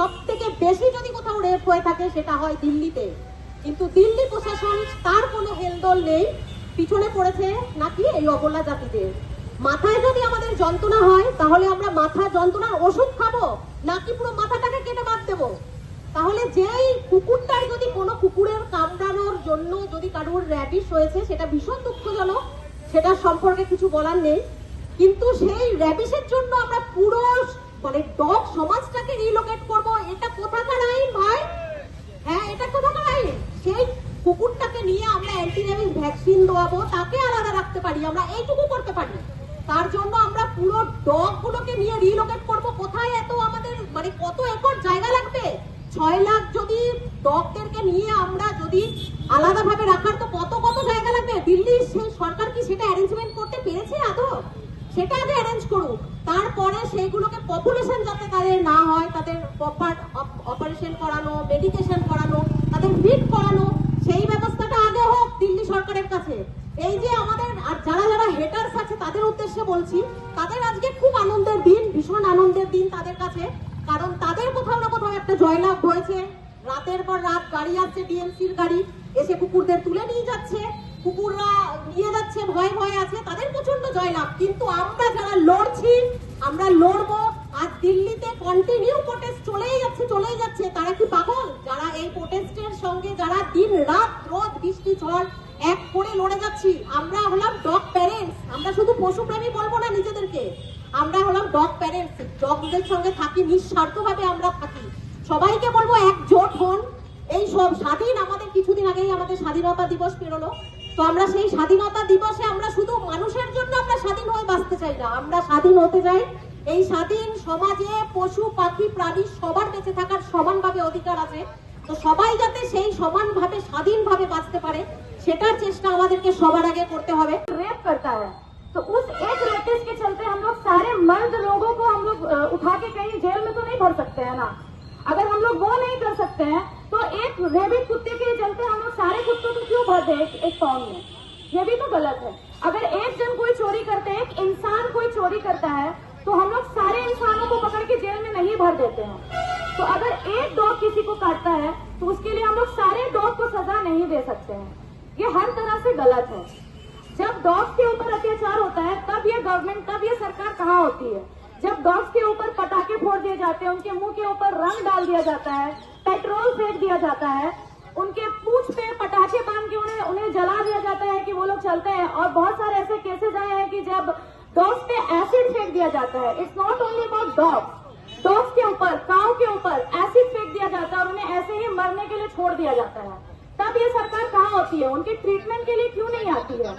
সব থেকে বেশি যদি কোথাও রেপ হয়ে থাকে, সেটা হয় দিল্লিতে। কিন্তু দিল্লি প্রশাসন, তার কোনো হেলদোল নেই। পিছনে পড়েছে নাকি এই অবলা জাতিদের? মাথায় যদি আমাদের যন্ত্রণা হয়, তাহলে আমরা মাথা যন্ত্রণার ওষুধ খাব, নাকি পুরো মাথাটাকে কেটে বাদ দেবো? তাহলে যেই কুকুরটার যদি কোনো কুকুরের কামড়ানোর জন্য যদি কারোর র্যাবিস হয়েছে, সেটা ভীষণ দুঃখজনক। সেটার সম্পর্কে কিছু বলার নেই। কিন্তু সেই র্যাবিসের জন্য আমরা পুরো মানে ডগ সমাজটাকে রিলোকেট করব, এটা কোথাকার আইন ভাই? হ্যাঁ এটা কোথাকার আইন? সেই কুকুরটাকে নিয়ে আমরা অ্যান্টি র্যাবিস ভ্যাকসিন দেওয়াবো তাকে আলাদা রাখতে পারি, আমরা এইটুকু করতে পারি। তার জন্য আমরা পুরো ডগ গুলোকে নিয়ে রিলোকেট করব। কোথায় এত আমাদের মানে কত একর জায়গা লাগবে? ছয় লাখ যদি ডগদেরকে নিয়ে আমরা যদি আলাদাভাবে রাখার, তো কত কত জায়গা লাগবে? দিল্লির সেই সরকার কি সেটা অ্যারেঞ্জমেন্ট করতে সেটা আগে অ্যারেঞ্জ করুক। তারপরে সেইগুলোকে পপুলেশন যাতে তাদের না হয়, তাদের প্রপার অপারেশন করানো মেডিকেশন করানো, তাদের ফিট করানো, সেই ব্যবস্থাটা আগে হোক দিল্লি সরকারের কাছে। এই যে আমাদের আর যারা যারা হেটার্স আছে, তাদের উদ্দেশ্যে বলছি, তাদের আজকে খুব আনন্দের দিন, ভীষণ আনন্দের দিন তাদের কাছে। কারণ তাদের কোথাও না কোথাও একটা জয়লাভ হয়েছে। রাতের পর রাত গাড়ি আসছে ডিএমসির গাড়ি, এসে কুকুরদের তুলে নিয়ে যাচ্ছে। কুকুররা নিয়ে যাচ্ছে, ভয় ভয় আছে, তাদের প্রচণ্ড জয়লাভ। কিন্তু আমরা যারা লড়ছি, আমরা লড়বো আজ দিল্লিতে কন্টিনিউ প্রোটেস্ট চলেই যাচ্ছে চলেই যাচ্ছে, তারা কি পাগল? যারা এই প্রোটেস্টের সঙ্গে যারা দিন রাত রোদ, বৃষ্টি, ঝড় এক করে লড়ে যাচ্ছি, আমরা হলাম ডগ প্যারেন্টস আমরা শুধু পশুপ্রেমী বলব না নিজেদেরকে। আমরা হলাম ডগ প্যারেন্টস ডগদের সঙ্গে থাকি, নিঃস্বার্থভাবে আমরা থাকি। সবাইকে বলব একজোট হন। এই সব স্বাধীন আমাদের, কিছুদিন আগেই আমাদের স্বাধীনতা দিবস পেরোলো। তো আমরা সেই স্বাধীনতা দিবসে আমরা শুধু মানুষের জন্য আমরা স্বাধীন হয়ে বাঁচতে চাই না আমরা স্বাধীন হতে চাই এই স্বাধীন সমাজে পশু পাখি প্রাণী সবার বেঁচে থাকার সমানভাবে অধিকার আছে তো সবাই যাতে সেই সমানভাবে স্বাধীনভাবে বাঁচতে পারে সেটার চেষ্টা আমাদেরকে সবার আগে করতে হবে रेप करता है तो उस एक रेपिस के चलते हम लोग सारे मर्द लोगों को हम लोग अ, उठा के कहीं जेल में तो नहीं भर सकते हैं ना अगर हम लोग वो नहीं कर सकते हैं तो एक रेबिट कुत्ते के चलते हम लोग सारे कुत्तों को क्यों भर दे एक, फॉर्म में। ये भी तो गलत है। अगर एक जन कोई चोरी करते हैं एक इंसान कोई चोरी करता है तो हम लोग सारे इंसानों को पकड़ के जेल में नहीं भर देते हैं। तो अगर एक डॉग किसी को काटता है तो उसके लिए हम लोग सारे डॉग को सजा नहीं दे सकते हैं। ये हर तरह से गलत है। जब डॉग्स के ऊपर अत्याचार होता है तब ये गवर्नमेंट तब ये सरकार कहाँ होती है? जब डॉग्स के ऊपर पटाखे फोड़ दिए जाते हैं उनके मुँह के ऊपर रंग डाल दिया जाता है पेट्रोल फेंक दिया जाता है उनके पूछ पे पटाखे बाँध के उन्हें जला दिया जाता है कि वो लोग चलते हैं। और बहुत सारे ऐसे केसेस आए हैं कि जब डॉग्स पे एसिड फेंक दिया जाता है it's not only about dogs dogs के ऊपर काउ के ऊपर एसिड फेंक दिया जाता है और उन्हें ऐसे ही मरने के लिए छोड़ दिया जाता है। तब ये सरकार कहाँ होती है? उनके ट्रीटमेंट के लिए क्यों नहीं आती है?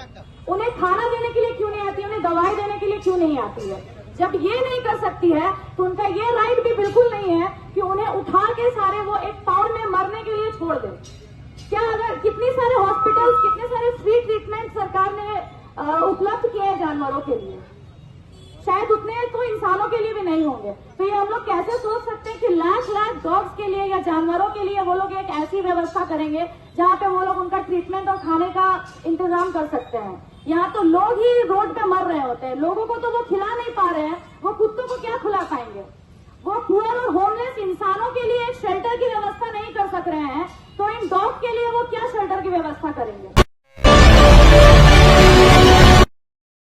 उन्हें खाना देने के लिए क्यों नहीं आती है? उन्हें दवाई देने के लिए क्यों नहीं आती है? जब ये नहीं कर सकती है तो उनका ये राइट भी बिल्कुल नहीं है कि उन्हें उठा के सारे वो एक पाउंड में मरने के लिए छोड़ दे। कितने सारे हॉस्पिटल्स कितने सारे फ्री ट्रीटमेंट सरकार ने उपलब्ध किए हैं जानवरों के लिए? शायद उतने तो इंसानों के लिए भी नहीं होंगे। तो ये हम लोग कैसे सोच सकते हैं कि लाख लाख डॉग्स के लिए या जानवरों के लिए वो लोग एक ऐसी व्यवस्था करेंगे, जहाँ पे वो लोग उनका ट्रीटमेंट और खाने का इंतज़ाम कर सकते हैं? यहाँ तो लोग ही रोड पे मर रहे होते हैं। लोगों को तो वो खिला नहीं पा रहे हैं। वो कुत्तों को क्या खिला पाएँगे? वो पुअर और होमलेस इंसानों के लिए शेल्टर की व्यवस्था नहीं कर सक रहे हैं। तो डॉग के लिए वो क्या शेल्टर की व्यवस्था करेंगे?